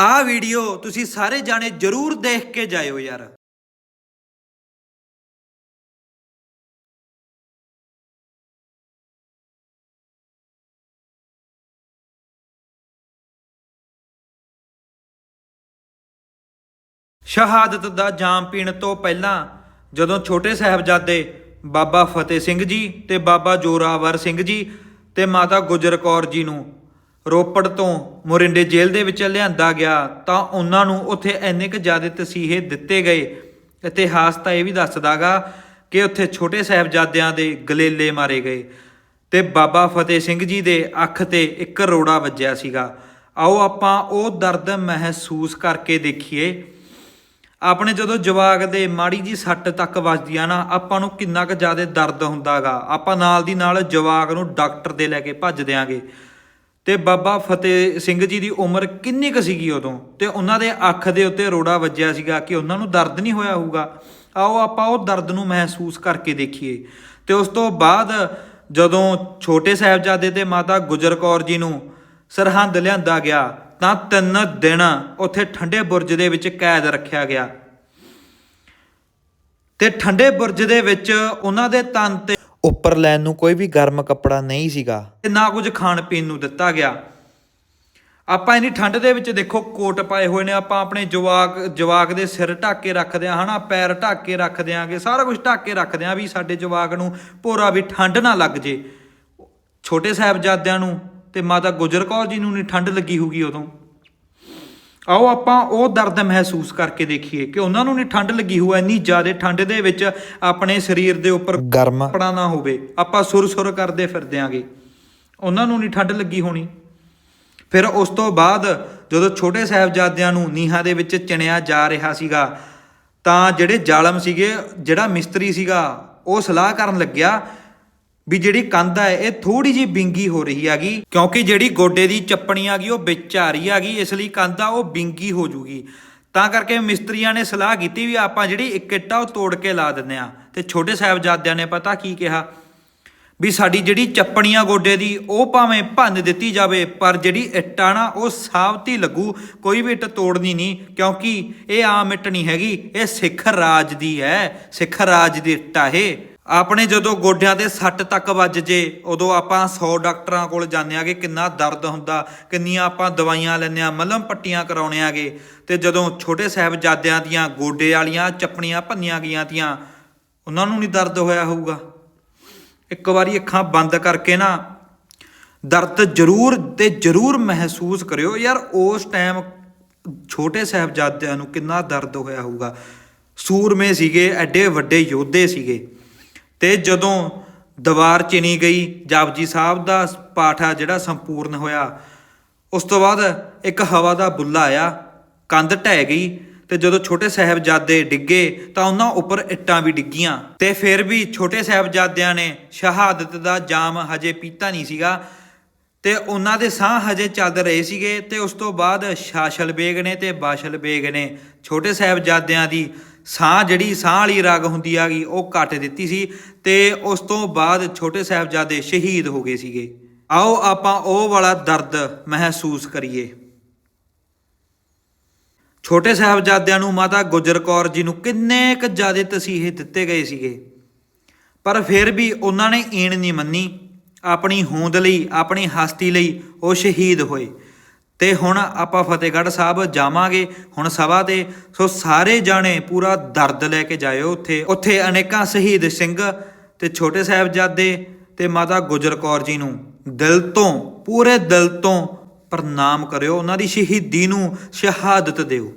ਆਹ ਵੀਡੀਓ ਤੁਸੀਂ ਸਾਰੇ ਜਾਣੇ ਜਰੂਰ ਦੇਖ ਕੇ ਜਾਇਓ ਯਾਰ। ਸ਼ਹਾਦਤ ਦਾ ਜਾਮ ਪੀਣ ਤੋਂ ਪਹਿਲਾਂ ਜਦੋਂ ਛੋਟੇ ਸਾਹਿਬਜ਼ਾਦੇ ਬਾਬਾ ਫਤਿਹ ਸਿੰਘ ਜੀ ਤੇ ਬਾਬਾ ਜੋਰਾਵਰ ਸਿੰਘ ਜੀ ਤੇ ਮਾਤਾ ਗੁਜਰ ਕੌਰ ਜੀ ਨੂੰ ਰੋਪੜ ਤੋਂ ਮੋਰਿੰਡੇ ਜੇਲ੍ਹ ਦੇ ਵਿੱਚ ਲਿਆਂਦਾ ਗਿਆ, ਤਾਂ ਉਹਨਾਂ ਨੂੰ ਉੱਥੇ ਇੰਨੇ ਕੁ ਜ਼ਿਆਦਾ ਤਸੀਹੇ ਦਿੱਤੇ ਗਏ। ਇਤਿਹਾਸ ਤਾਂ ਇਹ ਵੀ ਦੱਸਦਾਗਾ ਕਿ ਉੱਥੇ ਛੋਟੇ ਸਾਹਿਬਜ਼ਾਦਿਆਂ ਦੇ ਗਲੇਲੇ ਮਾਰੇ ਗਏ ਤੇ ਬਾਬਾ ਫਤਿਹ ਸਿੰਘ ਜੀ ਦੇ ਅੱਖ ਤੇ ਇੱਕ ਰੋੜਾ ਵੱਜਿਆ ਸੀਗਾ। ਆਓ ਆਪਾਂ ਉਹ ਦਰਦ ਮਹਿਸੂਸ ਕਰਕੇ ਦੇਖੀਏ। ਆਪਣੇ ਜਦੋਂ ਜਵਾਕ ਦੇ ਮਾੜੀ ਜੀ ਸੱਟ ਤੱਕ ਵੱਜਦੀ ਆ ਨਾ, ਆਪਾਂ ਨੂੰ ਕਿੰਨਾ ਕੁ ਜ਼ਿਆਦਾ ਦਰਦ ਹੁੰਦਾਗਾ। ਆਪਾਂ ਨਾਲ ਦੀ ਨਾਲ ਜਵਾਕ ਨੂੰ ਡਾਕਟਰ ਦੇ ਲੈ ਕੇ ਭੱਜ ਦਿਆਂਗੇ। ਤੇ ਬਾਬਾ ਫਤਿਹ ਸਿੰਘ ਜੀ ਦੀ ਉਮਰ ਕਿੰਨੀ ਕੁ ਸੀਗੀ ਉਦੋਂ? ਤੇ ਉਹਨਾਂ ਦੇ ਅੱਖ ਦੇ ਉੱਤੇ ਰੋੜਾ ਵੱਜਿਆ ਸੀਗਾ ਕਿ ਉਹਨਾਂ ਨੂੰ ਦਰਦ ਨਹੀਂ ਹੋਇਆ ਹੋਊਗਾ? ਆਓ ਆਪਾਂ ਉਹ ਦਰਦ ਨੂੰ ਮਹਿਸੂਸ ਕਰਕੇ ਦੇਖੀਏ। ਤੇ ਉਸ ਤੋਂ ਬਾਅਦ ਜਦੋਂ ਛੋਟੇ ਸਾਹਿਬਜ਼ਾਦੇ ਤੇ ਮਾਤਾ ਗੁਜਰ ਕੌਰ ਜੀ ਨੂੰ ਸਰਹੰਦ ਲਿਆਂਦਾ ਗਿਆ, ਤਾਂ ਤਿੰਨ ਦਿਨ ਉੱਥੇ ਠੰਡੇ ਬੁਰਜ ਦੇ ਵਿੱਚ ਕੈਦ ਰੱਖਿਆ ਗਿਆ। ਤੇ ਠੰਡੇ ਬੁਰਜ ਦੇ ਵਿੱਚ ਉਹਨਾਂ ਦੇ ਤਨ ਤੇ ਉੱਪਰ ਲੈਣ ਨੂੰ ਕੋਈ ਵੀ ਗਰਮ ਕੱਪੜਾ ਨਹੀਂ ਸੀਗਾ। ਤੇ ਨਾ ਕੁਝ ਖਾਣ ਪੀਣ ਨੂੰ ਦਿੱਤਾ ਗਿਆ। ਆਪਾਂ ਇਨੀ ਠੰਡ ਦੇ ਵਿੱਚ ਦੇਖੋ, ਕੋਟ ਪਾਏ ਹੋਏ ਨੇ, ਆਪਾਂ ਆਪਣੇ ਜਵਾਕ ਜਵਾਕ ਦੇ ਸਿਰ ਢੱਕ ਕੇ ਰੱਖਦੇ ਆ ਹਨਾ, ਪੈਰ ਢੱਕ ਕੇ ਰੱਖਦੇ ਦਿਆਂਗੇ ਸਾਰਾ ਕੁਝ ਢੱਕ ਕੇ ਰੱਖਦੇ ਆ ਵੀ ਸਾਡੇ ਜਵਾਕ ਨੂੰ ਭੋਰਾ ਵੀ ਠੰਡ ਨਾ ਲੱਗ ਜੇ। ਛੋਟੇ ਸਾਹਿਬਜ਼ਾਦਿਆਂ ਨੂੰ ਤੇ ਮਾਤਾ ਗੁਜਰ ਕੌਰ ਜੀ ਨੂੰ ਨਹੀਂ ਠੰਡ ਲੱਗੀ ਹੋਊਗੀ ਉਦੋਂ। ਆਓ ਆਪਾਂ ਉਹ ਦਰਦ ਮਹਿਸੂਸ ਕਰਕੇ ਦੇਖੀਏ ਕਿ ਉਹਨਾਂ ਨੂੰ ਨਹੀਂ ਠੰਡ ਲੱਗੀ ਹੋਊ ਇੰਨੀ ਜ਼ਿਆਦਾ ਠੰਡ ਦੇ ਵਿੱਚ ਆਪਣੇ ਸਰੀਰ ਦੇ ਉੱਪਰ ਗਰਮ। ਕੱਪੜਾ ਨਾ ਹੋਵੇ। ਆਪਾਂ ਸੁਰ-ਸੁਰ ਕਰਦੇ ਫਿਰਦਿਆਂਗੇ ਉਹਨਾਂ ਨੂੰ ਨਹੀਂ ਠੰਡ ਲੱਗੀ ਹੋਣੀ। ਫਿਰ ਉਸ ਤੋਂ ਬਾਅਦ ਜਦੋਂ ਛੋਟੇ ਸਾਹਿਬਜ਼ਾਦਿਆਂ ਨੂੰ ਨੀਹਾਂ ਦੇ ਵਿੱਚ ਚਿਣਿਆ ਜਾ ਰਿਹਾ ਸੀਗਾ ਤਾਂ ਜਿਹੜੇ ਜ਼ਾਲਮ ਸੀਗੇ ਜਿਹੜਾ ਮਿਸਤਰੀ ਸੀਗਾ ਉਹ ਸਲਾਹ ਕਰਨ ਲੱਗਿਆ ਵੀ ਜਿਹੜੀ ਕੰਧ ਹੈ ਇਹ ਥੋੜੀ ਜਿਹੀ ਬਿੰਗੀ ਹੋ ਰਹੀ ਹੈਗੀ, ਕਿਉਂਕਿ ਜਿਹੜੀ ਗੋਡੇ ਦੀ ਚੱਪਣੀ ਆ ਗਈ ਉਹ ਵਿੱਚ ਆ ਰਹੀ ਹੈਗੀ, ਇਸ ਲਈ ਕੰਧ ਆ, ਉਹ ਬਿੰਗੀ ਹੋ ਜੂਗੀ। ਤਾਂ ਕਰਕੇ ਮਿਸਤਰੀਆਂ ਨੇ ਸਲਾਹ ਕੀਤੀ ਵੀ ਆਪਾਂ ਜਿਹੜੀ ਇੱਕ ਇੱਟ ਆ ਉਹ ਤੋੜ ਕੇ ਲਾ ਦਿੰਦੇ ਆ ਤੇ ਛੋਟੇ ਸਾਹਿਬਜ਼ਾਦਿਆਂ ਨੇ ਪਤਾ ਕੀ ਕਿਹਾ? ਵੀ ਸਾਡੀ ਜਿਹੜੀ ਚੱਪਣੀਆਂ ਗੋਡੇ ਦੀ, ਉਹ ਭਾਵੇਂ ਭੰਨ ਦਿੱਤੀ ਜਾਵੇ, ਪਰ ਜਿਹੜੀ ਇੱਟ ਆ ਨਾ, ਉਹ ਸਾਬਤੀ ਲੱਗੂ, ਕੋਈ ਵੀ ਇੱਟ ਤੋੜਨੀ ਨਹੀਂ, ਕਿਉਂਕਿ ਇਹ ਆਮ ਇੱਟ ਨਹੀਂ ਹੈਗੀ, ਇਹ ਸਿੱਖ ਰਾਜ ਦੀ ਹੈ, ਸਿੱਖ ਰਾਜ ਦੀ ਇੱਟ ਆ ਇਹ। ਆਪਣੇ ਜਦੋਂ ਗੋਡਿਆਂ ਦੇ ਸੱਟ ਤੱਕ ਵੱਜ ਜੇ, ਉਦੋਂ ਆਪਾਂ 100 ਡਾਕਟਰਾਂ ਕੋਲ ਜਾਂਦੇ ਆਗੇ, ਕਿੰਨਾ ਦਰਦ ਹੁੰਦਾ, ਕਿੰਨੀਆਂ ਆਪਾਂ ਦਵਾਈਆਂ ਲੈਂਦੇ ਆ ਮਲਮ ਪੱਟੀਆਂ ਕਰਾਉਣੇ ਆਗੇ। ਤੇ ਜਦੋਂ ਛੋਟੇ ਸਾਹਿਬਜ਼ਾਦਿਆਂ ਦੀਆਂ ਗੋਡੇ ਵਾਲੀਆਂ ਚੱਪਣੀਆਂ ਭੰਨੀਆਂ ਗਈਆਂ ਤੀਆਂ, ਉਹਨਾਂ ਨੂੰ ਨਹੀਂ ਦਰਦ ਹੋਇਆ ਹੋਊਗਾ? ਇੱਕ ਵਾਰੀ ਅੱਖਾਂ ਬੰਦ ਕਰਕੇ ਨਾ, ਦਰਦ ਜ਼ਰੂਰ ਤੇ ਜ਼ਰੂਰ ਮਹਿਸੂਸ ਕਰਿਓ। ਯਾਰ, ਉਸ ਟਾਈਮ ਛੋਟੇ ਸਾਹਿਬਜ਼ਾਦਿਆਂ ਨੂੰ ਕਿੰਨਾ ਦਰਦ ਹੋਇਆ ਹੋਊਗਾ? ਸੂਰਮੇ ਸੀਗੇ, ਐਡੇ ਵੱਡੇ ਯੋਧੇ ਸੀਗੇ। ਤੇ ਜਦੋਂ ਦੀਵਾਰ ਚਿਣੀ ਗਈ, ਜਪਜੀ ਸਾਹਿਬ ਦਾ ਪਾਠ ਆ ਜਿਹੜਾ ਸੰਪੂਰਨ ਹੋਇਆ, ਉਸ ਤੋਂ ਬਾਅਦ ਇੱਕ ਹਵਾ ਦਾ ਬੁੱਲਾ ਆਇਆ, ਕੰਧ ਢਹਿ ਗਈ ਤੇ ਜਦੋਂ ਛੋਟੇ ਸਾਹਿਬਜ਼ਾਦੇ ਡਿੱਗੇ ਤਾਂ ਉਹਨਾਂ ਉੱਪਰ ਇੱਟਾਂ ਵੀ ਡਿੱਗੀਆਂ ਤੇ ਫਿਰ ਵੀ ਛੋਟੇ ਸਾਹਿਬਜ਼ਾਦਿਆਂ ਨੇ ਸ਼ਹਾਦਤ ਦਾ ਜਾਮ ਹਜੇ ਪੀਤਾ ਨਹੀਂ ਸੀਗਾ ਤੇ ਉਹਨਾਂ ਦੇ ਸਾਹ ਹਜੇ ਚੱਲ ਰਹੇ ਸੀਗੇ ਤੇ ਉਸ ਤੋਂ ਬਾਅਦ ਸ਼ਾਸ਼ਲ ਬੇਗ ਨੇ ਤੇ ਬਾਸ਼ਲ ਬੇਗ ਨੇ ਛੋਟੇ ਸਾਹਿਬਜ਼ਾਦਿਆਂ ਦੀ ਸਾਹ ਜਿਹੜੀ ਸਾਹ ਵਾਲੀ ਰਾਗ ਹੁੰਦੀ ਆਗੀ ਉਹ ਕੱਟ ਦਿੱਤੀ ਸੀ ਤੇ ਉਸ ਤੋਂ ਬਾਅਦ ਛੋਟੇ ਸਾਹਿਬਜ਼ਾਦੇ ਸ਼ਹੀਦ ਹੋ ਗਏ ਸੀਗੇ। ਆਓ ਆਪਾਂ ਉਹ ਵਾਲਾ ਦਰਦ ਮਹਿਸੂਸ ਕਰੀਏ। ਛੋਟੇ ਸਾਹਿਬਜ਼ਾਦਿਆਂ ਨੂੰ ਮਾਤਾ ਗੁਜਰ ਕੌਰ ਜੀ ਨੂੰ ਕਿੰਨੇ ਕੁ ਜ਼ਿਆਦੇ ਤਸੀਹੇ ਦਿੱਤੇ ਗਏ ਸੀਗੇ। ਪਰ ਫਿਰ ਵੀ ਉਹਨਾਂ ਨੇ ਈਣ ਨਹੀਂ ਮੰਨੀ। ਆਪਣੀ ਹੋਂਦ ਲਈ, ਆਪਣੀ ਹਸਤੀ ਲਈ ਉਹ ਸ਼ਹੀਦ ਹੋਏ। ਤੇ ਹੁਣ ਆਪਾਂ ਫਤਿਹਗੜ੍ਹ ਸਾਹਿਬ ਜਾਵਾਂਗੇ, ਹੁਣ ਸਭਾ ਤੇ। ਸੋ ਸਾਰੇ ਜਾਣੇ ਪੂਰਾ ਦਰਦ ਲੈ ਕੇ ਜਾਇਓ ਉੱਥੇ। ਉੱਥੇ ਅਨੇਕਾਂ ਸ਼ਹੀਦ ਸਿੰਘ ਤੇ ਛੋਟੇ ਸਾਹਿਬਜ਼ਾਦੇ ਤੇ ਮਾਤਾ ਗੁਜਰ ਕੌਰ ਜੀ ਨੂੰ ਦਿਲ ਤੋਂ, ਪੂਰੇ ਦਿਲ ਤੋਂ ਪ੍ਰਣਾਮ ਕਰਿਓ। ਉਹਨਾਂ ਦੀ ਸ਼ਹੀਦੀ ਨੂੰ ਸ਼ਹਾਦਤ ਦਿਓ।